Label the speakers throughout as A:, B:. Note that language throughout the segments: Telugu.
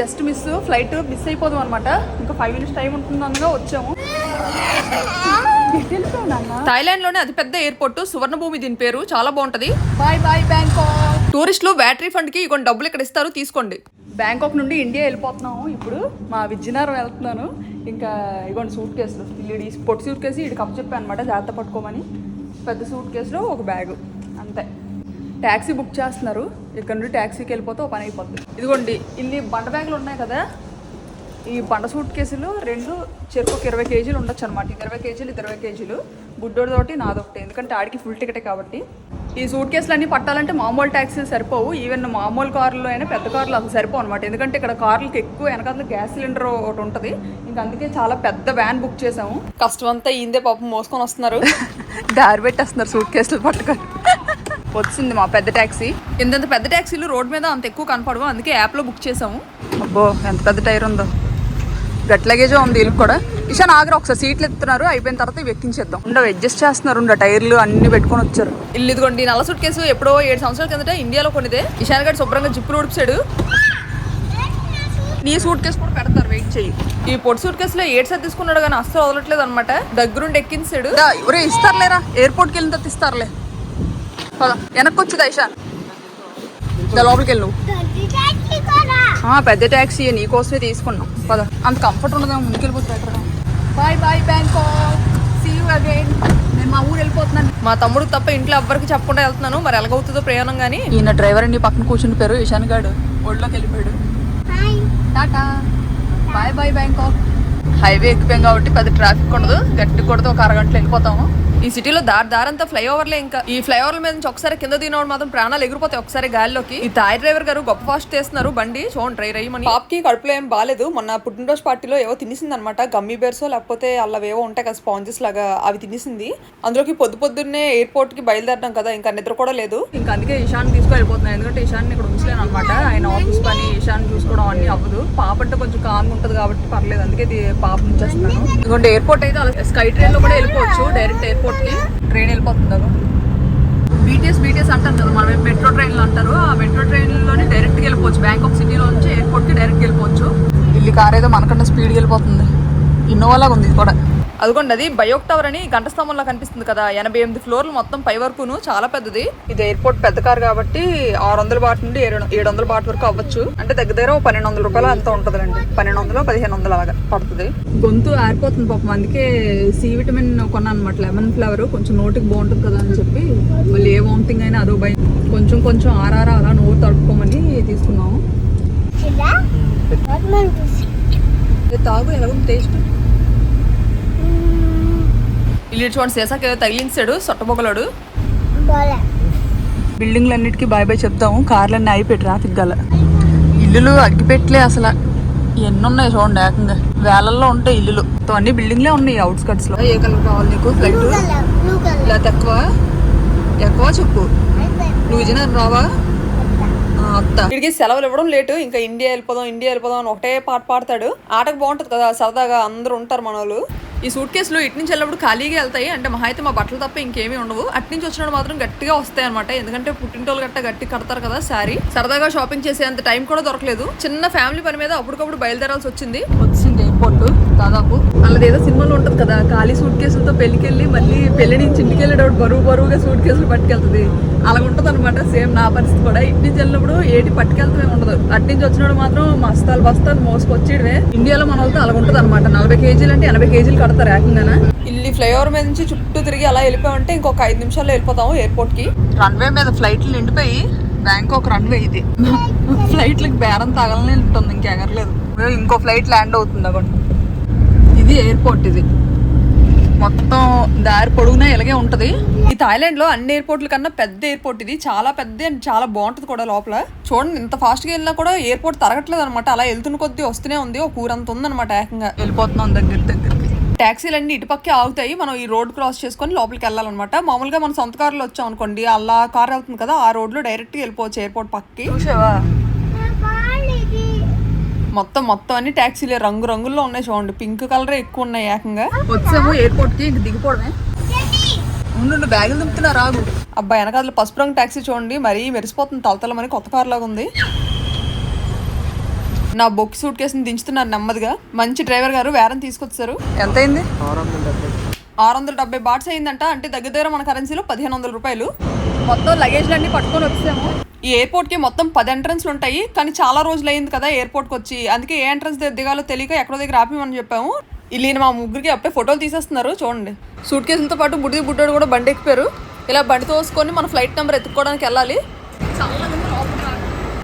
A: జస్ట్ మిస్ ఫ్లైట్ మిస్ అయిపోదాం అనమాట ఇంకా ఫైవ్ మినిట్స్ టైం ఉంటుంది అనగా వచ్చాము. థాయిలాండ్లోనే అతి పెద్ద ఎయిర్పోర్ట్ సువర్ణభూమి దీని పేరు చాలా బాగుంటది. బాయ్ బాయ్ బ్యాంకాక్ టూరిస్టులు బ్యాటరీ ఫండ్కి ఇగోండి డబ్బులు ఇక్కడ ఇస్తారు తీసుకోండి. బ్యాంకాక్ నుండి ఇండియా వెళ్ళిపోతున్నాము ఇప్పుడు. మా విజయనగరం వెళ్తున్నాను. ఇంకా ఇగోండి సూట్ కేసులు వీడి పొట్టి సూట్ కేసు ఇటు కప్ చెప్పాను అనమాట జాగ్రత్త పట్టుకోమని. పెద్ద సూట్ కేసులో ఒక బ్యాగు అంతే. ట్యాక్సీ బుక్ చేస్తున్నారు. ఇక్కడ నుండి ట్యాక్సీకి వెళ్ళిపోతే ఒక పని అయిపోతుంది. ఇదిగోండి ఇన్ని బండ బ్యాగులు ఉన్నాయి కదా. ఈ బండ సూట్ కేసులు రెండు చెరుకు ఒక ఇరవై కేజీలు ఉండొచ్చు అనమాట ఇరవై కేజీలు ఇరవై కేజీలు. బుడ్డోడితోటి నాదొకటి ఎందుకంటే ఆడికి ఫుల్ టికెటే కాబట్టి. ఈ సూట్ కేసులు అన్నీ పట్టాలంటే మామూలు ట్యాక్సీలు సరిపోవు. ఈవెన్ మామూలు కార్లో అయినా పెద్ద కార్లు అసలు సరిపోవు అనమాట ఎందుకంటే ఇక్కడ కార్లకి ఎక్కువ వెనకాల గ్యాస్ సిలిండర్ ఒకటి ఉంటుంది. ఇంకా అందుకే చాలా పెద్ద వ్యాన్ బుక్ చేసాము కష్టం అంతా ఈందే పాపం మోసుకొని వస్తున్నారు. దారి పెట్టేస్తున్నారు సూట్ కేసులు పట్టుకొని. వచ్చింది మా పెద్ద ట్యాక్సీ ఇంతంత పెద్ద ట్యాక్సీలు రోడ్ మీద అంత ఎక్కువ కనపడవు. అందుకే యాప్లో బుక్ చేసాము అబ్బో ఎంత పెద్ద టైర్ ఉందో. గట్ లగేజో ఉంది వీళ్ళకి కూడా. ఇషాన్ ఆగ్రా ఒకసారి. సీట్లు ఎత్తున్నారు అయిపోయిన తర్వాత ఇవి ఎక్కించేద్దాం. ఉండవు అడ్జస్ట్ చేస్తున్నారు ఉండ టైర్లు అన్ని పెట్టుకొని వచ్చారు. ఇల్లు ఇదిగోండి నల్ల సూట్ కేసు ఎప్పుడో ఏడు సంవత్సరాల కిందట ఇండియాలో కొనిదే. ఇషాన్ గారు శుభ్రంగా జిప్పులు ఉడిపాడు నీ సూట్ కేసు కూడా పెడతారు వెయిట్ చెయ్యి. ఈ పొడి సూట్ కేసులో ఏడు సార్ తీసుకున్నాడు కానీ అస్సలు వదలట్లేదు అనమాట దగ్గరుండి ఎక్కించాడు. ఒరే ఇస్తారులేరా? ఎయిర్పోర్ట్కి వెళ్ళిన తర్వాత ఇస్తారులే. పద వెనక్కి వచ్చింది ఐషాన్ దా లోపలికి వెళ్ళు పెద్ద ట్యాక్సీ నీకోసమే తీసుకున్నాం. పద. అంత కంఫర్ట్ ఉండదు ముందుకు వెళ్ళిపోతే better bye bye Bangkok see you again నేను మా ఊరు వెళ్ళిపోతున్నాను. మా తమ్ముడు తప్ప ఇంట్లో ఎవ్వరికి చెప్పకుండా వెళ్తున్నాను. మరి ఎలాగవుతుందో ప్రయాణం కానీ ఈయన డ్రైవర్ అండి పక్కన కూర్చుని పేరు ఇషాన్ గాడు. ఒళ్ళోకి వెళ్ళిపోయాడు. Tata. Bye bye Bangkok highway ఎక్కిపోయాం కాబట్టి పెద్ద ట్రాఫిక్ ఉండదు. గట్టి కొడితే ఒక అరగంటలో వెళ్ళిపోతాము. ఈ సిటీలో దారి దారంతా ఫ్లైఓవర్లే ఇంకా. ఈ ఫ్లైఓవర్ల మీద నుంచి ఒకసారి కింద దిగినప్పుడు మాత్రం ప్రాణాలు ఎగిరిపోతాయి ఒకసారి గాలిలోకి. ఈ తాయి డ్రైవర్ గారు గొప్ప ఫాస్ట్ చేస్తున్నారు. బండి చూడండి ట్రై రయ్యమని పాప్కి కడుపులో ఏం బాలేదు. మొన్న పుట్టినరోజు పార్టీలో ఏవో తినేసింది అనమాట గమ్మీ బేర్స్ లేకపోతే అల్లవేవో ఉంటాయి కదా స్పాంజెస్ లాగా అవి తినేసింది. అందులోకి పొద్దు పొద్దున్నే ఎయిర్పోర్ట్కి బయలుదేరడం కదా ఇంకా నిద్ర కూడా లేదు. ఇంకా అందుకే ఇషాన్ తీసుకు వెళ్ళిపోతున్నాను ఎందుకంటే ఇషాన్ ఇక్కడ ఉంచలేను అనమాట ఆయన ఆఫీస్ పని ఇషాన్ చూసుకోవడం అన్ని అవ్వదు. పాప అంటే కొంచెం కామ్గా ఉంటుంది కాబట్టి పర్లేదు. అందుకే పాప ఉంచేస్తున్నాను ఎందుకంటే ఎయిర్పోర్ట్ అయితే అలా స్కై ట్రైన్లో కూడా వెళ్ళిపోవచ్చు డైరెక్ట్ ఎయిర్పోర్ట్కి. ట్రైన్ వెళ్ళిపోతుంది బీటీఎస్ బీటీఎస్ అంటారు కదా మనం మెట్రో ట్రైన్లు అంటారు ఆ మెట్రో ట్రైన్లోనే డైరెక్ట్గా వెళ్ళిపోవచ్చు. బ్యాంకాక్ సిటీలో నుంచి ఎయిర్పోర్ట్కి డైరెక్ట్గా వెళ్ళిపోవచ్చు. ఇల్లు కార్ ఏదో మనకన్నా స్పీడ్గా వెళ్ళిపోతుంది. ఇన్నోవా లాగా ఉంది ఇది కూడా. అదిగోండి అది బయోక్ టవర్ అని గంట స్తంభంలో కనిపిస్తుంది కదా. ఎనభై ఎనిమిది ఫ్లోర్లు మొత్తం పై వరకును చాలా పెద్దది. ఇది ఎయిర్పోర్ట్ పెద్ద కార్ కాబట్టి ఆరు వందల బాట్ నుండి ఏడు ఏడు వందల బాట్ వరకు అవ్వచ్చు. అంటే దగ్గర దగ్గర పన్నెండు వందల రూపాయలు అంత ఉంటుందండి పన్నెండు వందలు పదిహేను వందలు అలాగా పడుతుంది. గొంతు ఆరిపోతుంది పాపం. అందుకే సి విటమిన్ కొన్నాను అనమాట లెమన్ ఫ్లేవర్ కొంచెం నోటికి బాగుంటుంది కదా అని చెప్పి మళ్ళీ ఏ వామిటింగ్ అయినా అదో భయం. కొంచెం కొంచెం ఆరారా అలా నోరు తడుపుకోమని తీసుకున్నాము. తాగు ఎలా ఉంది టేస్ట్? ఇల్లు చూడండి సీసాకి ఏదో తగిలించాడు సొట్టబొగలాడు బిల్డింగ్లు అన్నిటికీ బాయ్ బాయ్ చెప్తాము కార్లన్నీ అయిపోయి ట్రాఫిక్ గల. ఇల్లులు అగ్గిపెట్టలే అసలు. ఎన్ని ఉన్నాయి చూడండి ఏకంగా. వేలల్లో ఉంటాయి ఇల్లులు. అన్ని బిల్డింగ్లే ఉన్నాయి అవుట్స్కట్స్లో ఏ కలర్ కావాలి నీకు? ఫ్లైట్ ఇలా తక్కువ? ఎక్కువ చెప్పు. నువ్వు విజయనగరం రావా? వీడికి సెలవులు ఇవ్వడం లేటు. ఇంకా ఇండియా వెళ్ళిపోదాం ఇండియా వెళ్ళిపోదాం అని ఒకటే పాట పాడతాడు. ఆటకు బాగుంటది కదా సరదాగా అందరూ ఉంటారు మన వాళ్ళు ఈ సూట్ కేసులు ఇటు నుంచి వెళ్ళినప్పుడు ఖాళీగా వెళ్తాయి. అంటే మహా అయితే మా బట్టలు తప్ప ఇంకేమీ ఉండవు. అటు నుంచి వచ్చినప్పుడు మాత్రం గట్టిగా వస్తాయి అనమాట ఎందుకంటే పుట్టింటోళ్ళు గట్ట గట్టి కడతారు కదా శారీ. సరదాగా షాపింగ్ చేసే అంత టైం కూడా దొరకలేదు. చిన్న ఫ్యామిలీ పని మీద అప్పటికప్పుడు బయలుదేరాల్సి వచ్చింది. వచ్చింది ఎయిర్పోర్ట్ దాదాపు. అలాది ఏదో సినిమాలో ఉంటుంది కదా ఖాళీ సూట్ కేసులతో పెళ్ళికెళ్ళి మళ్ళీ పెళ్ళి నుంచి ఇంటికి వెళ్ళేటప్పుడు బరువు బరువుగా సూట్ కేసులు పట్టుకెళ్తుంది. అలా ఉంటుంది అనమాట సేమ్ నా పరిస్థితి కూడా. ఇటు నుంచి వెళ్ళినప్పుడు ఏటి పట్టుకెళ్తామే ఉండదు. అటు నుంచి వచ్చినప్పుడు మాత్రం మస్తాలు బస్తాలు మోసుకొచ్చేయడమే. ఇండియాలో మన వాళ్ళతో అలా ఉంటుంది అనమాట నలభై కేజీలు అంటే ఎనభై కేజీలు కడతారు ఏకంగానే ఇల్లు ఫ్లైఓవర్ మీద నుంచి చుట్టూ తిరిగి అలా వెళ్ళిపోయామంటే ఇంకొక ఐదు నిమిషాల్లో వెళ్ళిపోతాము ఎయిర్పోర్ట్కి రన్వే మీద ఫ్లైట్లు నిండిపోయి బ్యాంకాక్ రన్వే ఇది. ఫ్లైట్లకి బేరం తగలనే ఉంటుంది ఇంకెగరలేదు ఇంకో ఫ్లైట్ ల్యాండ్ అవుతుంది అక్కడ ఇది ఎయిర్పోర్ట్ ఇది. మొత్తం దారి పొడుగునా ఇలాగే ఉంటది. ఈ థాయిలాండ్లో అన్ని ఎయిర్పోర్ట్ల కన్నా పెద్ద ఎయిర్పోర్ట్ ఇది. చాలా పెద్ద అండ్ చాలా బాగుంటది కూడా లోపల. చూడండి ఇంత ఫాస్ట్గా వెళ్ళినా కూడా ఎయిర్పోర్ట్ తరగట్లేదు అనమాట అలా వెళ్తున్న కొద్దీ వస్తూనే ఉంది. ఒక ఊరంత ఉందన్నమాట ఏకంగా. వెళ్ళిపోతున్నాం దగ్గర దగ్గరికి ట్యాక్సీలన్నీ ఇటుపక్కే ఆగుతాయి. మనం ఈ రోడ్ క్రాస్ చేసుకొని లోపలికి వెళ్ళాలన్నమాట. మామూలుగా మన సొంత కార్లో వచ్చాం అనుకోండి అలా కార్ వెళ్తుంది కదా ఆ రోడ్లో డైరెక్ట్గా వెళ్ళిపోవచ్చు ఎయిర్పోర్ట్ పక్కకి. చూసావా? మొత్తం మొత్తం అన్ని ట్యాక్సీలే రంగు రంగుల్లో ఉన్నాయి చూడండి. పింక్ కలర్ ఎక్కువ ఉన్నాయి ఏకంగా. వచ్చాము ఎయిర్పోర్ట్కి ఇంక దిగిపోవడమే. ఉండు బ్యాగులు దింపుతున్నా రాగు. అబ్బాయి వెనకాల పసుపు రంగు ట్యాక్సీ చూడండి మరీ మెరిసిపోతుంది తలతలమని కొత్త కార్ లాగా ఉంది నా బొక్ సూట్ కేసుని దించుతున్నారు నెమ్మదిగా. మంచి డ్రైవర్ గారు వేరం తీసుకొచ్చారు. ఎంత అయింది
B: ఆరు వందల డెబ్బై
A: బాట్స్ అయిందంట. అంటే దగ్గర దగ్గర మన కరెన్సీలో పదిహేను వందల రూపాయలు. మొత్తం లగేజ్లు అన్ని పట్టుకొని వచ్చాము ఈ ఎయిర్పోర్ట్కి మొత్తం పది ఎంట్రన్స్లు ఉంటాయి. కానీ చాలా రోజులు అయింది కదా ఎయిర్పోర్ట్కి వచ్చి. అందుకే ఏ ఎంట్రన్స్ దగ్గర దిగాలో తెలియక ఎక్కడో దగ్గర ఆపిమని చెప్పాము. వీళ్ళు మా ముగ్గురికి అప్పుడే ఫోటోలు తీసేస్తున్నారు. చూడండి. సూట్ కేసులతో పాటు బుడ్డి బుడ్డోడు కూడా బండి ఎక్కిపోయారు. ఇలా బండి తోసుకొని మన ఫ్లైట్ నెంబర్ ఎత్తుక్కోవడానికి వెళ్ళాలి.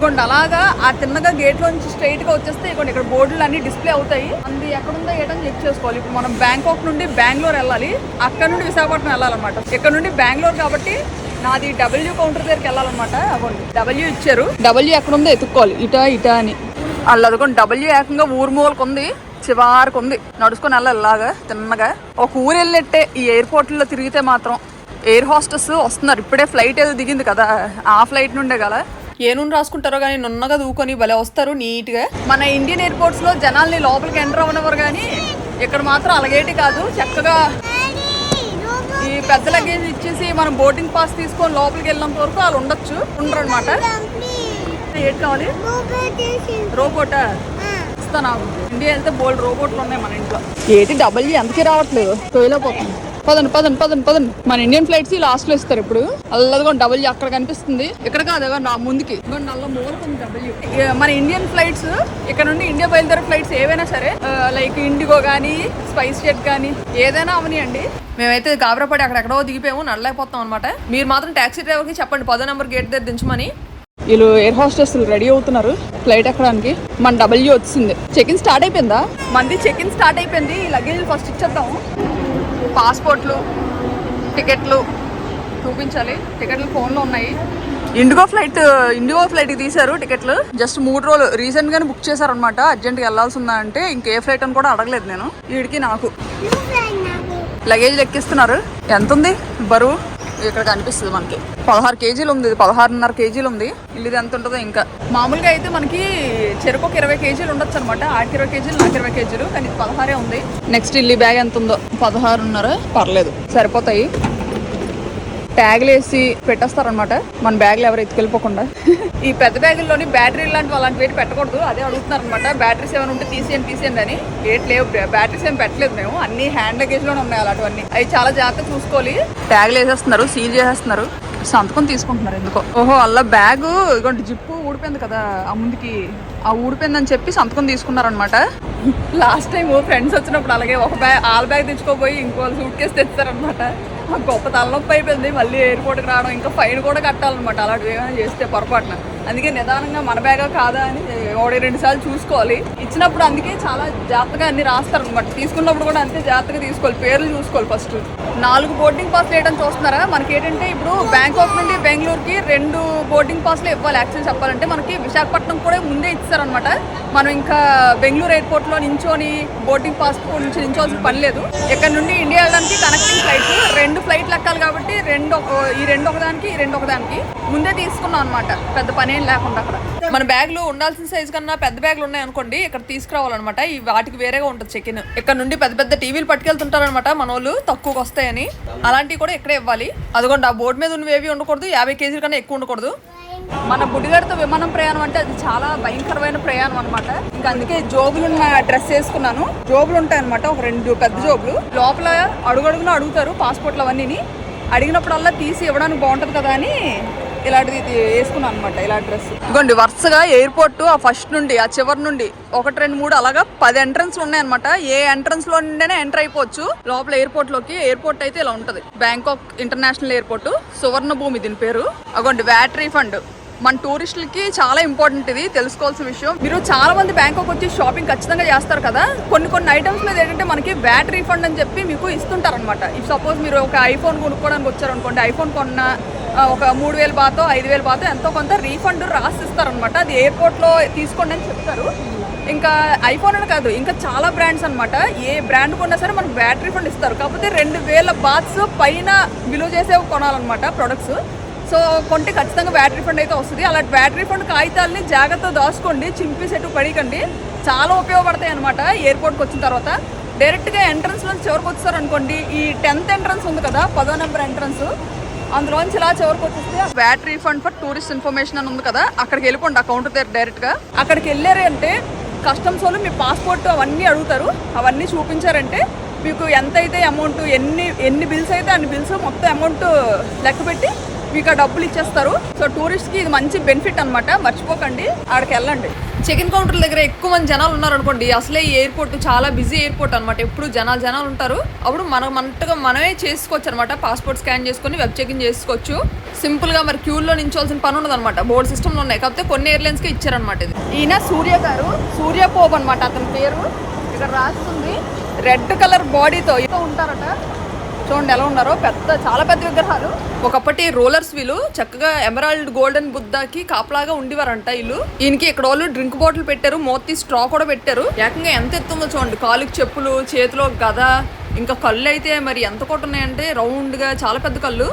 A: ఇదిగోండి అలాగా ఆ తిన్నగా గేట్ లోంచి స్ట్రైట్గా వచ్చేస్తే ఇదిగోండి ఇక్కడ బోర్డులు అన్ని డిస్ప్లే అవుతాయి. అది ఎక్కడుందో ఏటని చెక్ చేసుకోవాలి. ఇప్పుడు మనం బ్యాంకాక్ నుండి బెంగళూరు వెళ్ళాలి. అక్కడ నుండి విశాఖపట్నం వెళ్ళాలన్నమాట. ఇక్కడ నుండి బెంగళూరు కాబట్టి నాది డబ్ల్యూ కౌంటర్ దగ్గరికి వెళ్ళాలన్నమాట. అవ్వండి డబ్ల్యూ ఇచ్చారు. డబ్ల్యూ ఎక్కడ ఉందో ఎత్తుక్కోవాలి. ఇటా ఇటా అని. వాళ్ళు అదిగోండి డబ్ల్యూ ఏకంగా ఊరు మూలకు ఉంది చివరికి ఉంది నడుచుకొని వెళ్ళాలి ఇలాగా తిన్నగా. ఒక ఊరు వెళ్ళినట్టే ఈ ఎయిర్పోర్ట్లో తిరిగితే మాత్రం. ఎయిర్ హోస్టెస్ వస్తున్నారు. ఇప్పుడే ఫ్లైట్ ఏదో దిగింది కదా. ఆ ఫ్లైట్ నుండే కదా. ఏ నూనె రాసుకుంటారో కానీ నున్నగా దూకొని భలే వస్తారు నీట్గా. మన ఇండియన్ ఎయిర్పోర్ట్స్లో జనాల్ని లోపలికి ఎంటర్ అవ్వనివ్వరు కానీ ఇక్కడ మాత్రం అలాగేటి కాదు. చక్కగా ఈ పెద్ద లగేజ్ ఇచ్చేసి మనం బోర్డింగ్ పాస్ తీసుకొని లోపలికి వెళ్ళినంత వరకు వాళ్ళు ఉండొచ్చు ఉండరు అనమాట ఏంటి కావాలి? రోబోటా? ఇస్తాను ఇండియా వెళ్తే బోల్డ్ రోబోట్లు ఉన్నాయి మన ఇంట్లో. ఏది డబల్ ఎంతకి రావట్లేదు. తొలిపోతుంది పదండి పదండి పదండి పదండి. మన ఇండియన్ ఫ్లైట్స్ లాస్ట్లో ఇస్తారు ఇప్పుడు. అల్లదిగో డబల్యూ అక్కడ కనిపిస్తుంది. ఇక్కడ కాదు నా ముందుకి. నల్ల మూలకుంది డబల్యూ మన ఇండియన్ ఫ్లైట్స్ ఇక్కడ నుండి ఇండియా బయలుదేరే ఫ్లైట్స్ ఏవైనా సరే లైక్ ఇండిగో కానీ స్పైస్ జెట్ కానీ ఏదైనా అవనియండి. మేమైతే గాబరాపడి అక్కడెక్కడో దిగిపోయాము నడలేకపోతాం అనమాట మీరు మాత్రం టాక్సీ డ్రైవర్కి చెప్పండి పదో నెంబర్ గేట్ దగ్గర దించమని. వీళ్ళు ఎయిర్ హోస్టెస్ రెడీ అవుతున్నారు ఫ్లైట్ ఎక్కడానికి. మన డబ్ల్యూ వచ్చింది. చెక్ ఇన్ స్టార్ట్ అయిపోయిందా? మంది చెక్ ఇన్ స్టార్ట్ అయిపోయింది. ఈ లగేజ్ ఫస్ట్ ఇచ్చేద్దాం పాస్పోర్ట్లు టికెట్లు చూపించాలి. టికెట్లు ఫోన్లో ఉన్నాయి. ఇండిగో ఫ్లైట్ ఇండిగో ఫ్లైట్కి తీశారు టికెట్లు. జస్ట్ మూడు రోజులు రీసెంట్ గానే బుక్ చేశారనమాట అర్జెంట్గా వెళ్ళాల్సి ఉందా అంటే ఇంకే ఫ్లైట్ అని కూడా అడగలేదు నేను. వీడికి నాకు. లగేజ్ ఎక్కిస్తున్నారు ఎంత ఉంది బరువు? ఇక్కడ కనిపిస్తుంది మనకి. పదహారు కేజీలు ఉంది పదహారున్నర కేజీలు ఉంది. ఇది ఎంత ఉంటుందో ఇంకా. మామూలుగా అయితే మనకి చెరుకు ఒక ఇరవై కేజీలు ఉండొచ్చు అనమాట ఆడికి ఇరవై కేజీలు నాకు ఇరవై కేజీలు కానీ ఇది పదహారే ఉంది. నెక్స్ట్ ఇల్లు బ్యాగ్ ఎంత ఉందో? పదహారున్నర. పర్లేదు. సరిపోతాయి. ట్యాగ్లు వేసి పెట్టేస్తారనమాట మన బ్యాగ్లు ఎవరు ఎత్తుకెళ్ళిపోకుండా. ఈ పెద్ద బ్యాగుల్లోని బ్యాటరీ లాంటివి అలాంటి వేటి పెట్టకూడదు. అదే అడుగుతున్నారనమాట బ్యాటరీస్ ఏమైనా ఉంటే తీసేయండి తీసేయండి అని. ఏట్ లేవు. బ్యాటరీస్ ఏం పెట్టలేదు మేము. అన్ని హ్యాండ్ లగేజ్లోనే ఉన్నాయి అలాంటివన్నీ. అవి చాలా జాగ్రత్తగా చూసుకోవాలి. ట్యాగ్లు వేసేస్తున్నారు సీల్ చేసేస్తున్నారు. సంతకం తీసుకుంటున్నారు ఎందుకో. ఓహో అలా బ్యాగ్ ఇదిగోండి జిప్పు ఊడిపోయింది కదా. ఆ ముందుకి ఆ ఊడిపోయిందని చెప్పి సంతకం తీసుకున్నారనమాట లాస్ట్ టైం ఫ్రెండ్స్ వచ్చినప్పుడు అలాగే ఒక బ్యాగ్ ఆల్ బ్యాగ్ తెచ్చుకోపోయి ఇంకో సూట్ కేసు తెచ్చారనమాట గొప్ప తలనొప్పి అయిపోయింది. మళ్ళీ ఎయిర్పోర్ట్కి రావడం ఇంకా ఫైన్ కూడా కట్టాలన్నమాట. అలాంటివి ఏమైనా చేస్తే పొరపాటున. అందుకే నిదానంగా మన బ్యాగా కాదా అని ఒకటి రెండు సార్లు చూసుకోవాలి. ఇచ్చినప్పుడు అందుకే చాలా జాగ్రత్తగా అన్ని రాస్తారు అనమాట తీసుకున్నప్పుడు కూడా అంతే జాగ్రత్తగా తీసుకోవాలి. పేర్లు చూసుకోవాలి ఫస్ట్. నాలుగు బోర్డింగ్ పాస్లు వేయడం చూస్తున్నారా? మనకి ఏంటంటే ఇప్పుడు బ్యాంకాక్ నుండి బెంగళూరుకి రెండు బోర్డింగ్ పాస్లు ఇవ్వాలి యాక్చువల్ చెప్పాలంటే. మనకి విశాఖపట్నం కూడా ముందే ఇచ్చారనమాట మనం ఇంకా బెంగళూరు ఎయిర్పోర్ట్లో నించోని బోర్డింగ్ పాస్ నుంచి నించోవాల్సిన పని లేదు. ఇక్కడ నుండి ఇండియా వెళ్ళడానికి కనెక్టింగ్ ఫ్లైట్స్ రెండు ఫ్లైట్లు ఎక్కాలి కాబట్టి రెండు ఒక- ఈ రెండు ఒకదానికి ఈ రెండు ఒకదానికి. ముందే తీసుకున్నాం అనమాట పెద్ద పని ఏం లేకుండా అక్కడ. మన బ్యాగ్లు ఉండాల్సిన సైజ్ కన్నా పెద్ద బ్యాగ్లు ఉన్నాయి అనుకోండి ఇక్కడ తీసుకురావాలన్నమాట. ఈ వాటికి వేరేగా ఉంటుంది చెక్ ఇక్కడ నుండి పెద్ద పెద్ద టీవీలు పట్టుకెళ్తుంటారనమాట మన వాళ్ళు తక్కువకి వస్తాయని. అలాంటివి కూడా ఇక్కడే ఇవ్వాలి. అదిగోండి ఆ బోర్డు మీద ఉన్నవి ఏవి ఉండకూడదు యాభై కేజీల కన్నా ఎక్కువ ఉండకూడదు. మన బుడిగడతో విమానం ప్రయాణం అంటే అది చాలా భయంకరమైన ప్రయాణం అనమాట ఇంకా అందుకే జోబులు ఉన్న డ్రెస్ వేసుకున్నాను. జోబులు ఉంటాయి అనమాట ఒక రెండు పెద్ద జోబులు. లోపల అడుగడుగున అడుగుతారు పాస్పోర్ట్లు అవన్నీ అడిగినప్పుడల్లా తీసి ఇవ్వడానికి బాగుంటుంది కదా అని ఇలాంటిది ఇది వేసుకున్నాను అనమాట ఇలా డ్రెస్. ఇదిగోండి వరుసగా ఎయిర్పోర్ట్ ఆ ఫస్ట్ నుండి ఆ చివరి నుండి ఒకటి రెండు మూడు అలాగా పది ఎంట్రన్స్ ఉన్నాయన్నమాట. ఏ ఎంట్రన్స్లో నుండేనే ఎంటర్ అయిపోవచ్చు. లోపల ఎయిర్పోర్ట్లోకి ఎయిర్పోర్ట్ అయితే ఇలా ఉంటది. బ్యాంకాక్ ఇంటర్నేషనల్ ఎయిర్పోర్ట్ సువర్ణ భూమి దీని పేరు. అగోండి వ్యాట్ రీఫండ్ మన టూరిస్టులకి చాలా ఇంపార్టెంట్ ఇది తెలుసుకోవాల్సిన విషయం. మీరు చాలా మంది బ్యాంకాక్ వచ్చి షాపింగ్ ఖచ్చితంగా చేస్తారు కదా. కొన్ని కొన్ని ఐటమ్స్ మీద ఏంటంటే మనకి వ్యాట్ రీఫండ్ అని చెప్పి మీకు ఇస్తుంటారు అనమాట ఇఫ్ సపోజ్ మీరు ఒక ఐఫోన్ కొనుక్కోవడానికి వచ్చారనుకోండి ఐఫోన్ కొన్న ఒక మూడు వేల బాతో ఐదు వేల బాతో ఎంతో కొంత రీఫండ్ రాసిస్తారనమాట అది ఎయిర్పోర్ట్లో తీసుకోండి అని చెప్తారు. ఇంకా ఐఫోన్ అని కాదు ఇంకా చాలా బ్రాండ్స్ అనమాట ఏ బ్రాండ్ కొన్నా సరే మనకు బ్యాటరీ ఫండ్ ఇస్తారు. కాకపోతే రెండు వేల బాత్స్ పైన విలువ చేసేవి కొనాలన్నమాట ప్రొడక్ట్స్ సో కొంటే ఖచ్చితంగా బ్యాటరీ ఫండ్ అయితే వస్తుంది. అలాంటి బ్యాటరీ ఫండ్ కాగితాలని జాగ్రత్త దాచుకోండి చింపేసేట్టు పడికండి. చాలా ఉపయోగపడతాయి అనమాట ఎయిర్పోర్ట్కి వచ్చిన తర్వాత. డైరెక్ట్గా ఎంట్రన్స్ నుంచి చివరికి వచ్చారనుకోండి ఈ టెన్త్ ఎంట్రన్స్ ఉంది కదా పదో నెంబర్ ఎంట్రన్స్ అందులోంచి ఇలా చివరికి వచ్చేస్తే battery fund for tourist information అని ఉంది కదా అక్కడికి వెళ్ళిపోండి ఆ కౌంటర్ దగ్గర డైరెక్ట్గా అక్కడికి వెళ్ళారు అంటే కస్టమ్స్ వాళ్ళు మీ పాస్పోర్ట్ అవన్నీ అడుగుతారు అవన్నీ చూపించారంటే మీకు ఎంత అయితే అమౌంట్ ఎన్ని ఎన్ని బిల్స్ అయితే అన్ని బిల్స్ మొత్తం అమౌంట్ లెక్క పెట్టి మీకు ఆ డబ్బులు ఇచ్చేస్తారు. సో టూరిస్ట్కి ఇది మంచి బెనిఫిట్ అనమాట మర్చిపోకండి. ఆడికి వెళ్ళండి. చెక్ ఇన్ కౌంటర్ దగ్గర ఎక్కువ మంది జనాలు ఉన్నారు అనుకోండి అసలే ఈ ఎయిర్పోర్ట్ చాలా బిజీ ఎయిర్పోర్ట్ అనమాట ఎప్పుడు జనాలు జనాలు ఉంటారు. అప్పుడు మనం మనట్టుగా మనమే చేసుకోవచ్చు అనమాట పాస్పోర్ట్ స్కాన్ చేసుకొని వెబ్ చెక్ ఇన్ చేసుకోవచ్చు. సింపుల్గా మరి క్యూలో నించోవాల్సిన పని ఉండదు అనమాట బోర్డు సిస్టమ్ ఉన్నాయి. కాకపోతే కొన్ని ఎయిర్లైన్స్కి ఇచ్చారనమాట ఇది. ఈయన సూర్య గారు సూర్య పోప్ అనమాట అతని పేరు. ఇక్కడ రాస్తుంది. Red colour బాడీతో. ఇతో ఉంటారట. చూడండి ఎలా ఉన్నారో. పెద్ద చాలా పెద్ద విగ్రహాలు. ఒకప్పటి రోలర్స్ వీళ్ళు చక్కగా ఎమరాల్డ్ గోల్డెన్ బుద్ధకి కాపలాగా ఉండేవారంట వీళ్ళు. ఈయనకి ఇక్కడ వాళ్ళు డ్రింక్ బాటిల్ పెట్టారు మోతి స్ట్రా కూడా పెట్టారు. ఏకంగా ఎంత ఎత్తుందో చూడండి. కాలుకి చెప్పులు చేతిలో గద ఇంకా కళ్ళు అయితే మరి ఎంత కొట్టున్నాయంటే రౌండ్గా చాలా పెద్ద కళ్ళు.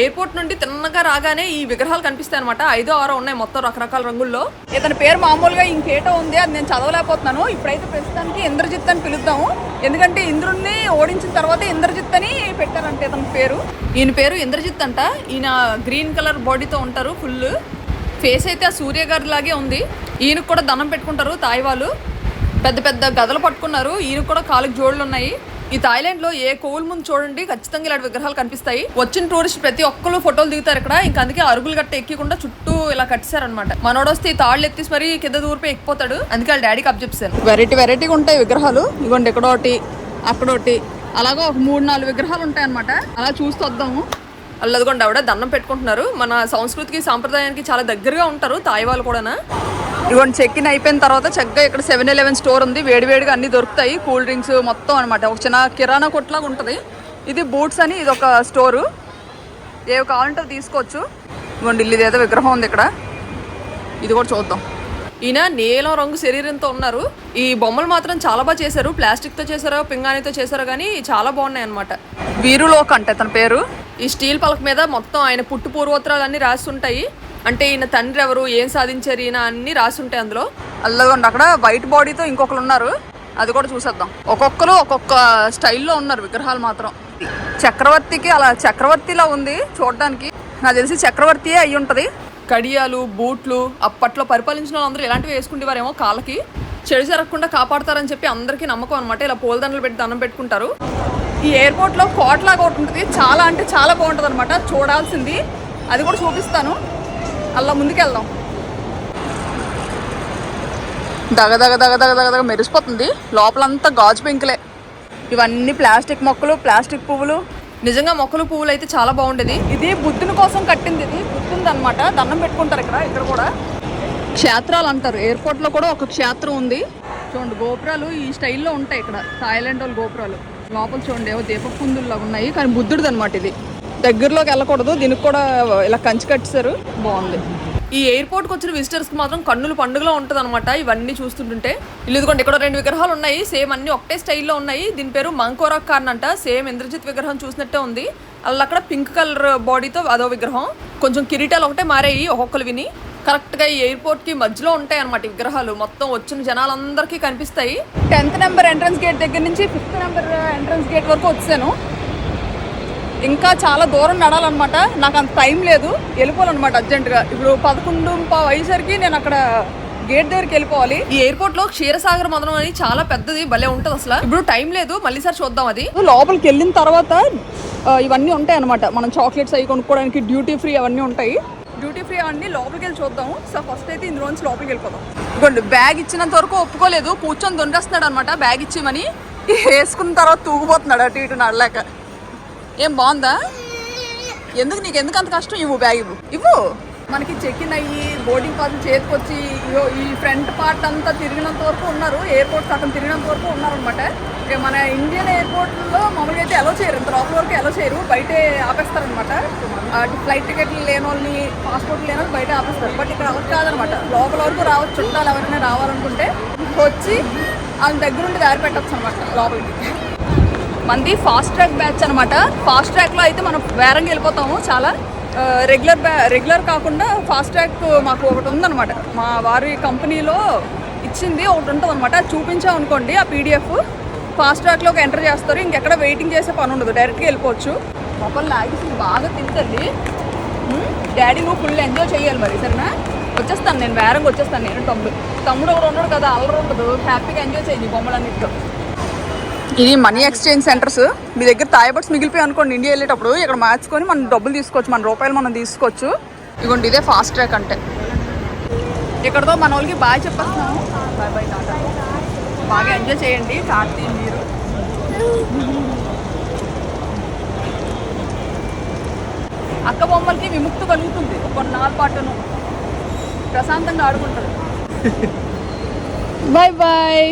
A: ఎయిర్పోర్ట్ నుండి తిన్నగా రాగానే ఈ విగ్రహాలు కనిపిస్తాయి అనమాట ఐదో ఆరో ఉన్నాయి మొత్తం రకరకాల రంగుల్లో. ఇతని పేరు మామూలుగా ఇంకేటో ఉంది అది నేను చదవలేకపోతున్నాను. ఇప్పుడైతే ప్రస్తుతానికి ఇంద్రజిత్ అని పిలుద్దాము. ఎందుకంటే ఇంద్రుణ్ణి ఓడించిన తర్వాత ఇంద్రజిత్ అని పెట్టారంటే ఇతని పేరు. ఈయన పేరు ఇంద్రజిత్ అంట. ఈయన గ్రీన్ కలర్ బాడీతో ఉంటారు ఫుల్. ఫేస్ అయితే ఆ సూర్య గారి లాగే ఉంది. ఈయనకు కూడా దండం పెట్టుకుంటారు తాయి వాళ్ళు పెద్ద పెద్ద గదలు పట్టుకున్నారు. ఈయనకు కూడా కాలుకు జోడులు ఉన్నాయి. ఈ థాయిలాండ్లో ఏ కోవుల ముందు చూడండి ఖచ్చితంగా ఇలాంటి విగ్రహాలు కనిపిస్తాయి. వచ్చిన టూరిస్ట్ ప్రతి ఒక్కరు ఫోటోలు దిగుతారు ఇక్కడ. ఇంకా అందుకే అరుగులు గట్ట ఎక్కకుండా చుట్టూ ఇలా కట్టారనమాట మనోడొస్తే ఈ తాళ్ళు ఎత్తిసి మరి కింద దూరిపోయి ఎక్కిపోతాడు. అందుకే వాళ్ళ డాడీకి అప్ చెప్పాను వెరైటీ వెరైటీగా ఉంటాయి విగ్రహాలు. ఇగోండి ఎక్కడోటి అక్కడోటి అలాగా ఒక మూడు నాలుగు విగ్రహాలు ఉంటాయి అనమాట అలా చూస్తూ వద్దాము. అల్లదిగోండి ఆవిడ దండం పెట్టుకుంటున్నారు. మన సంస్కృతికి సాంప్రదాయానికి చాలా దగ్గరగా ఉంటారు తాయి వాళ్ళు కూడా ఇదిగోండి చెక్ ఇన్ అయిపోయిన తర్వాత చక్కగా ఇక్కడ సెవెన్ ఎలెవెన్ స్టోర్ ఉంది. వేడివేడిగా అన్ని దొరుకుతాయి. కూల్ డ్రింక్స్ మొత్తం అనమాట ఒక చిన్న కిరాణా కొట్లాగా ఉంటుంది. ఇది బూట్స్ అని ఇది ఒక స్టోరు ఏవి కావాలంటే తీసుకోవచ్చు. ఇదిగోండి ఇల్లు ఏదో విగ్రహం ఉంది ఇక్కడ. ఇది కూడా చూద్దాం. ఈయన నీలం రంగు శరీరంతో ఉన్నారు. ఈ బొమ్మలు మాత్రం చాలా బాగా చేశారు. ప్లాస్టిక్తో చేశారో పింగాణితో చేశారో కానీ చాలా బాగున్నాయి అనమాట వీరులోక్ అంటే తన పేరు. ఈ స్టీల్ పలక మీద మొత్తం ఆయన పుట్టు పూర్వోత్తరాలు అన్ని రాసి ఉంటాయి. అంటే ఈయన తండ్రి ఎవరు ఏం సాధించారు ఈయన అన్ని రాసి ఉంటాయి అందులో అల్లగొండి అక్కడ వైట్ బాడీతో ఇంకొకరు ఉన్నారు. అది కూడా చూసేద్దాం. ఒక్కొక్కరు ఒక్కొక్క స్టైల్లో ఉన్నారు విగ్రహాలు మాత్రం. చక్రవర్తికి అలా చక్రవర్తిలా ఉంది చూడడానికి. నాకు తెలిసి చక్రవర్తియే అయి ఉంటది. కడియాలు బూట్లు అప్పట్లో పరిపాలించిన వాళ్ళందరూ ఇలాంటివి వేసుకుంటేవారేమో కాళ్ళకి. చెడు జరగకుండా కాపాడతారని చెప్పి అందరికీ నమ్మకం అనమాట ఇలా పూలదండలు పెట్టి దండం పెట్టుకుంటారు. ఈ ఎయిర్పోర్ట్లో కోట్ లాగా ఒకటి ఉంటుంది. చాలా అంటే చాలా బాగుంటుంది అనమాట చూడాల్సింది. అది కూడా చూపిస్తాను. అలా ముందుకెళ్దాం. దగ దగ దగ దగ దగ దగ మెరిసిపోతుంది. లోపలంతా గాజు పెంకులే. ఇవన్నీ ప్లాస్టిక్ మొక్కలు ప్లాస్టిక్ పువ్వులు. నిజంగా మొక్కలు పువ్వులు అయితే చాలా బాగుండేది. ఇది బుద్ధుని కోసం కట్టింది ఇది. బుద్ధుంది అనమాట దండం పెట్టుకుంటారు ఇక్కడ ఇక్కడ కూడా. క్షేత్రాలు అంటారు. ఎయిర్పోర్ట్లో కూడా ఒక క్షేత్రం ఉంది. చూడండి గోపురాలు ఈ స్టైల్లో ఉంటాయి ఇక్కడ. థాయిలాండ్ వాళ్ళ గోపురాలు. లోపల చూడండి ఏవో దీప కుందుల్లాగా ఉన్నాయి. కానీ బుద్ధుడిది అనమాట ఇది. దగ్గరలోకి వెళ్ళకూడదు. దీనికి కూడా ఇలా కంచి కట్టారు బాగుంది. ఈ ఎయిర్పోర్ట్కి వచ్చిన విజిటర్స్కి మాత్రం కన్నుల పండుగలో ఉంటది అనమాట ఇవన్నీ చూస్తుంటుంటే. ఇదిగోండి ఇక్కడ రెండు విగ్రహాలు ఉన్నాయి. సేమ్ అన్ని ఒకటే స్టైల్లో ఉన్నాయి. దీని పేరు మంకోరాక్ కార్న్ అంట. సేమ్ ఇంద్రజిత్ విగ్రహం చూసినట్టే ఉంది. అలా అక్కడ పింక్ కలర్ బాడీతో అదో విగ్రహం. కొంచెం కిరీటాలు ఒకటే మారాయి ఒక్కొక్కరు విని. కరెక్ట్గా ఈ ఎయిర్పోర్ట్కి మధ్యలో ఉంటాయి అనమాట విగ్రహాలు. మొత్తం వచ్చిన జనాలందరికీ కనిపిస్తాయి. టెన్త్ నెంబర్ ఎంట్రన్స్ గేట్ దగ్గర నుంచి ఫిఫ్త్ నెంబర్ ఎంట్రన్స్ గేట్ వరకు వచ్చాను. ఇంకా చాలా దూరం నడాలన్నమాట నాకు అంత టైం లేదు. వెళ్ళిపోవాలన్నమాట అర్జెంటుగా. ఇప్పుడు పదకొండు అయ్యేసరికి నేను అక్కడ గేట్ దగ్గరికి వెళ్ళిపోవాలి. ఈ ఎయిర్పోర్ట్లో క్షీరసాగర్ మదనం అని చాలా పెద్దది భలే ఉంటది అసలు. ఇప్పుడు టైం లేదు మళ్ళీ సారి చూద్దాం అది. లోపలికి వెళ్ళిన తర్వాత ఇవన్నీ ఉంటాయి అనమాట మనం చాక్లెట్స్ అవి కొనుక్కోవడానికి డ్యూటీ ఫ్రీ అవన్నీ ఉంటాయి. డ్యూటీ ఫ్రీ అవన్నీ లోపలికి వెళ్ళి చూద్దాము సో ఫస్ట్ అయితే ఇందులోంచి లోపలికి వెళ్ళిపోదాం. ఇదిగోండి బ్యాగ్ ఇచ్చినంత వరకు ఒప్పుకోలేదు. కూర్చొని దొండేస్తున్నాడు అనమాట బ్యాగ్ ఇచ్చేమని వేసుకున్న తర్వాత తూగిపోతున్నాడు అటు ఇటు నడలేక. ఏం బాగుందా? ఎందుకు నీకు ఎందుకు అంత కష్టం? ఇవ్వు బ్యాగ్ ఇవ్వు. ఇవ్వు. మనకి చెక్ ఇన్ అయ్యి బోర్డింగ్ పాస్ చేతికి వచ్చి ఇగో ఈ ఫ్రంట్ పార్ట్ అంతా తిరిగినంత వరకు ఉన్నారు. ఎయిర్పోర్ట్ సగం తిరిగినంత వరకు ఉన్నారు అనమాట మన ఇండియన్ ఎయిర్పోర్ట్లో మామూలుగా అయితే ఎలా చేయరు. ఇంత లోపల వరకు ఎలా చేయరు. బయటే ఆపేస్తారనమాట ఫ్లైట్ టికెట్లు లేని వాళ్ళని పాస్పోర్ట్ లేని వాళ్ళు బయట ఆపేస్తారు. బట్ ఇక్కడ అలా కాదనమాట లోపల వరకు రావచ్చు. చుట్టాలు ఎవరైనా రావాలనుకుంటే వచ్చి వాళ్ళ దగ్గరుండి దారి పెట్టచ్చు అనమాట లోపలికి. మంది ఫాస్ట్ ట్రాక్ బ్యాచ్ అనమాట ఫాస్ట్ ట్రాక్లో అయితే మనం వేరంగా వెళ్ళిపోతాము. చాలా రెగ్యులర్ బ్యా రెగ్యులర్ కాకుండా ఫాస్ట్ ట్రాక్ మాకు ఒకటి ఉందన్నమాట. మా వారి కంపెనీలో ఇచ్చింది ఒకటి ఉంటుంది అనమాట చూపించాం అనుకోండి ఆ పీడిఎఫ్ ఫాస్ట్ ట్రాక్లోకి ఎంటర్ చేస్తారు. ఇంకెక్కడ వెయిటింగ్ చేసే పని ఉండదు. డైరెక్ట్గా వెళ్ళిపోవచ్చు. మొబైల్ లాగేసి బాగా తింటుంది. డాడీ నువ్వు ఫుల్ ఎంజాయ్ చేయాలి మరి సరేనా?
B: వచ్చేస్తాను నేను వేరంగా వచ్చేస్తాను నేను. తమ్ముడు తమ్ముడు ఒకడు ఉన్నాడు కదా అల్లరు ఉండదు హ్యాపీగా ఎంజాయ్ చేయండి బొమ్మలన్నిటితో ఇది మనీ ఎక్స్చేంజ్ సెంటర్స్. మీ దగ్గర తాయబట్స్ మిగిలిపోయి అనుకోండి ఇండియా వెళ్ళేటప్పుడు. ఇక్కడ మార్చుకొని మనం డబ్బులు తీసుకోవచ్చు మన రూపాయలు మనం తీసుకోవచ్చు. ఇదిగోండి ఇదే ఫాస్ట్ ట్రాక్ అంటే. ఇక్కడతో మన వాళ్ళకి బాగా చెప్పేస్తున్నాము బాయ్ బాయ్ టాటా బాగా ఎంజాయ్ చేయండి కార్తీ మీరు. అక్క బొమ్మలకి విముక్తి కలుగుతుంది కొన్నాళ్ళ పాటును. ప్రశాంతంగా ఆడుకుంటారు. బాయ్ బాయ్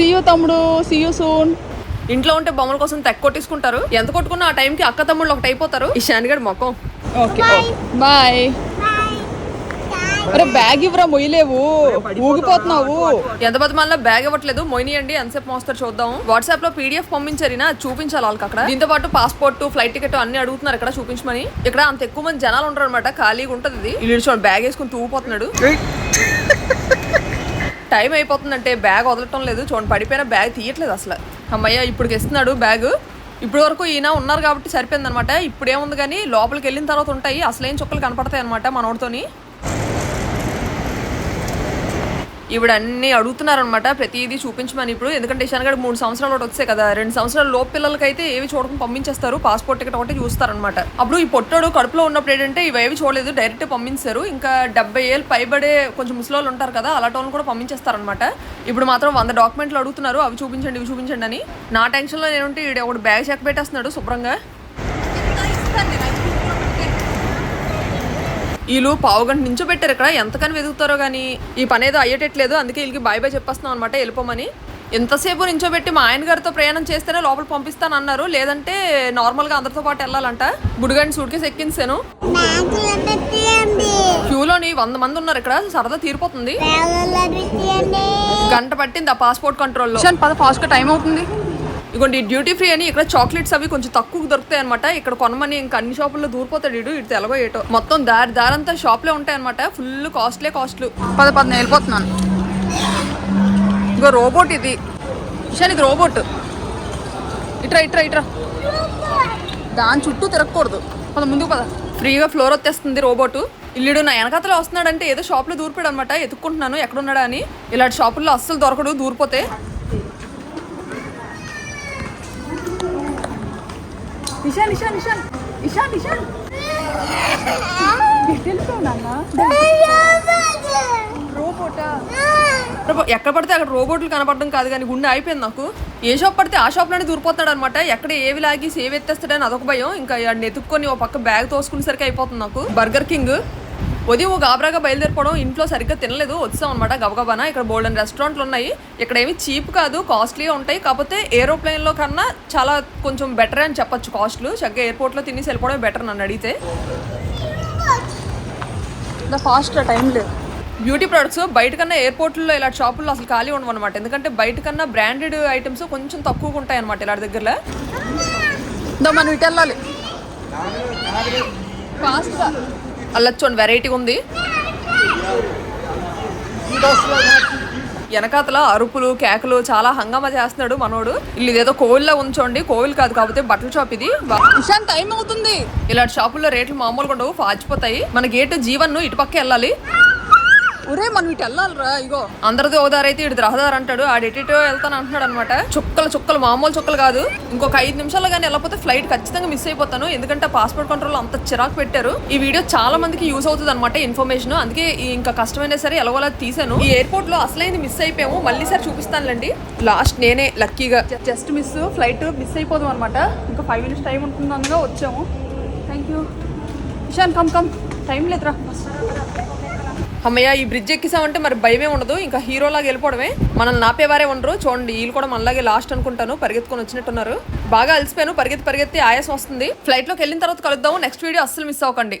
B: సీయూ తమ్ముడు. సీయూ సూన్ ఇంట్లో ఉంటే బొమ్మల కోసం తెక్క కొట్టేసుకుంటారు ఎంత కొట్టుకున్నా ఆ టైంకి అక్క తమ్ముళ్ళు ఒకటి అయిపోతారు. ఈ శానిగడ్ మొక్కం ఓకే బాయ్ అరే బ్యాగ్ ఇవ్వరా? మొయ్యలేవు. ఊగిపోతున్నావు. ఎంత బతిమాలినా బ్యాగ్ ఇవ్వట్లేదు. మొయినియండి ఎంతసేపు మోస్తారు చూద్దాం. వాట్సాప్లో పీడిఎఫ్ పంపించారినా? చూపించాలి వాళ్ళకి అక్కడ. దీంతో పాటు పాస్పోర్ట్ ఫ్లైట్ టికెట్ అన్ని అడుగుతున్నారు ఇక్కడ చూపించమని. ఇక్కడ అంత ఎక్కువ మంది జనాలు ఉంటారు అనమాట ఖాళీగా ఉంటది ఇది. చూడండి బ్యాగ్ వేసుకుని తూగిపోతున్నాడు. టైం అయిపోతుందంటే బ్యాగ్ వదలటం లేదు. చూడండి పడిపోయిన బ్యాగ్ తీయట్లేదు అసలు. అమ్మయ్య ఇప్పుడు ఇస్తున్నాడు బ్యాగ్. ఇప్పుడు వరకు ఈయన ఉన్నారు కాబట్టి సరిపోయింది అనమాట కానీ లోపలికి వెళ్ళిన తర్వాత ఉంటాయి. అసలేం చుక్కలు కనపడతాయి అనమాట మనోడితోని. ఈవిడ అన్నీ అడుగుతున్నారనమాట ప్రతిదీ చూపించమని ఇప్పుడు. ఎందుకంటే ఇషాన్ గడ్ మూడు సంవత్సరాలు ఒకటి వచ్చాయి కదా రెండు సంవత్సరాల లోపు పిల్లలకైతే ఏవి చూడకుండా పంపించేస్తారు. పాస్పోర్ట్ టికెట్ ఒకటి చూస్తారనమాట అప్పుడు ఈ పొట్టోడు కడుపులో ఉన్నప్పుడు ఏంటంటే ఇవేవి చూడలేదు డైరెక్ట్ పంపించారు. ఇంకా డెబ్బై ఏళ్ళు పైబడే కొంచెం ముసలోళ్ళు ఉంటారు కదా అలాంటి వాళ్ళని కూడా పంపించేస్తారనమాట ఇప్పుడు మాత్రం వంద డాక్యుమెంట్లు అడుగుతున్నారు. అవి చూపించండి ఇవి చూపించండి అని. నా టెన్షన్లో నేనుంటే ఈడ ఒకటి బ్యాగ్ చెక్ పెట్టేస్తున్నాడు శుభ్రంగా. వీళ్ళు పావు గంట నుంచో పెట్టారు ఇక్కడ ఎంతకని వెతుకుతారో కానీ ఈ పని ఏదో అయ్యేటట్లేదు అందుకే వీళ్ళకి బాయ్ బాయ్ చెప్పేస్తున్నాం అనమాట వెళ్ళిపోమని ఎంతసేపు నించోబెట్టి మా ఆయన గారితో ప్రయాణం చేస్తేనే లోపల పంపిస్తాను అన్నారు లేదంటే నార్మల్గా అందరితో పాటు వెళ్ళాలంట బుడిగాడిని సూట్ కేసు ఎక్కించాను క్యూలోని వంద మంది ఉన్నారు ఇక్కడ సరదా తీరిపోతుంది గంట పట్టింది ఆ పాస్పోర్ట్ కంట్రోల్లో పద ఫాస్ట్గా టైం అవుతుంది ఇగోండి డ్యూటీ ఫ్రీ అని ఇక్కడ చాక్లెట్స్ అవి కొంచెం తక్కువ దొరుకుతాయి అనమాట ఇక్కడ కొనమని ఇంకా అన్ని షాపుల్లో దూరిపోతాడు ఇడు ఇటు ఎలాగో ఏటో. మొత్తం దారి దారంతా షాప్లే ఉంటాయి అనమాట ఫుల్ కాస్ట్లే కాస్ట్లు పద పద నేను వెళ్ళిపోతున్నాను. ఇగో రోబోట్ ఇది. ఇషాన్ ఇది రోబోట్ ఇట్రా ఇట్రా ఇట్రా. దాని చుట్టూ తిరగకూడదు. పద ముందుకు పద. ఫ్రీగా ఫ్లోర్ వచ్చేస్తుంది రోబోట్ ఇల్లుడు నా వెనకతలో వస్తున్నాడంటే ఏదో షాప్లో దూరిపోయాడు అనమాట ఎత్తుక్కుంటున్నాను ఎక్కడున్నాడా అని. ఇలాంటి షాపుల్లో అస్సలు దొరకడు దూరిపోతే. ఇషాన్ ఇషాన్ ఇషాన్ ఇషాన్ ఇషాన్ రోబోటా రోబో- ఎక్కడ పడితే అక్కడ రోబోట్లు కనపడడం కాదు కానీ గుండె అయిపోయింది నాకు. ఏ షాప్ పడితే ఆ షాప్లోనే దూరిపోతున్నాడు అనమాట ఎక్కడ ఏవి లాగి సేవ్ ఎత్తేస్తాడని అదొక భయం. ఇంకా వాడిని ఎత్తుక్కొని ఒక పక్క బ్యాగ్ తోసుకునేసరికి అయిపోతుంది నాకు. బర్గర్ కింగ్ ఉదయం గాబరాగా బయలుదేరిపోవడం ఇంట్లో సరిగ్గా తినలేదు. వచ్చాం అనమాట గబగబానా. ఇక్కడ బోల్డెన్ రెస్టారెంట్లు ఉన్నాయి. ఇక్కడ ఏమి చీప్ కాదు కాస్ట్లీ ఉంటాయి. కాకపోతే ఏరోప్లేన్లో కన్నా చాలా కొంచెం బెటర్ అని చెప్పొచ్చు కాస్ట్లు. చక్కగా ఎయిర్పోర్ట్లో తినేసి వెళ్ళిపోవడం బెటర్ నన్ను అడిగితే. ఫాస్ట్ టైం లేదు. బ్యూటీ ప్రొడక్ట్స్ బయట కన్నా ఎయిర్పోర్ట్లో ఇలాంటి షాపుల్లో అసలు ఖాళీ ఉండవు అనమాట ఎందుకంటే బయట కన్నా బ్రాండెడ్ ఐటమ్స్ కొంచెం తక్కువగా ఉంటాయి అనమాట ఇలాంటి దగ్గరలో. దా మనం ఇటు వెళ్ళాలి. ఫాస్ట్గా. అల్లచ్చోండి వెరైటీ ఉంది. వెనకాతల అరుపులు కేకలు చాలా హంగామా చేస్తున్నాడు మనోడు. ఇల్లు ఇదేదో కోవిల్లో ఉంచోండి. కోవిల్ కాదు కాకపోతే బట్టల షాప్ ఇది. టైం అవుతుంది. ఇలాంటి షాపుల్లో రేట్లు మామూలుగా ఉండవు ఫాచిపోతాయి. మన గేట్ జీవన్ ఇటు పక్క వెళ్ళాలి. ఒరే మనం ఇటు వెళ్ళాలిరా ఇగో. అందరిది ఓదారు అయితే ఇటు రహదారు అంటాడు. ఆడు ఎటు ఇటు వెళ్తాను అంటున్నాడు అనమాట చుక్కలు చుక్కలు మామూలు చుక్కలు కాదు. ఇంకొక ఐదు నిమిషాల్లో కానీ వెళ్ళకపోతే ఫ్లైట్ ఖచ్చితంగా మిస్ అయిపోతాను. ఎందుకంటే పాస్పోర్ట్ కంట్రోల్ అంత చిరాకు పెట్టారు. ఈ వీడియో చాలా మందికి యూస్ అవుతుంది అనమాట ఇన్ఫర్మేషన్ అందుకే ఇంకా కష్టమైనా సరే ఎలాగోలా తీసాను ఈ ఎయిర్పోర్ట్లో అసలైంది మిస్ అయిపోయాము. మళ్ళీ సారి చూపిస్తానులేండి. లాస్ట్ నేనే లక్కీగా జస్ట్ మిస్ ఫ్లైట్ మిస్ అయిపోదాం అనమాట ఇంకా ఫైవ్ మినిట్స్ టైం ఉంటుంది అనగా వచ్చాము. Thank you Ishan come come time లేదురా. అమ్మయ్య ఈ బ్రిడ్జ్ ఎక్కిసామంటే మరి భయమే ఉండదు. ఇంకా హీరోలాగా వెళ్ళిపోవడమే. మనల్ని నాపేవారే ఉండరు. చూడండి వీళ్ళు కూడా మనలాగే లాస్ట్ అనుకుంటాను. పరిగెత్తుకొని వచ్చినట్టున్నారు. బాగా అలసిపోయాను. పరిగెత్తి పరిగెత్తి ఆయాసం వస్తుంది. ఫ్లైట్లోకి వెళ్ళిన తర్వాత కలుద్దాము. నెక్స్ట్ వీడియో అస్సలు మిస్ అవ్వకండి.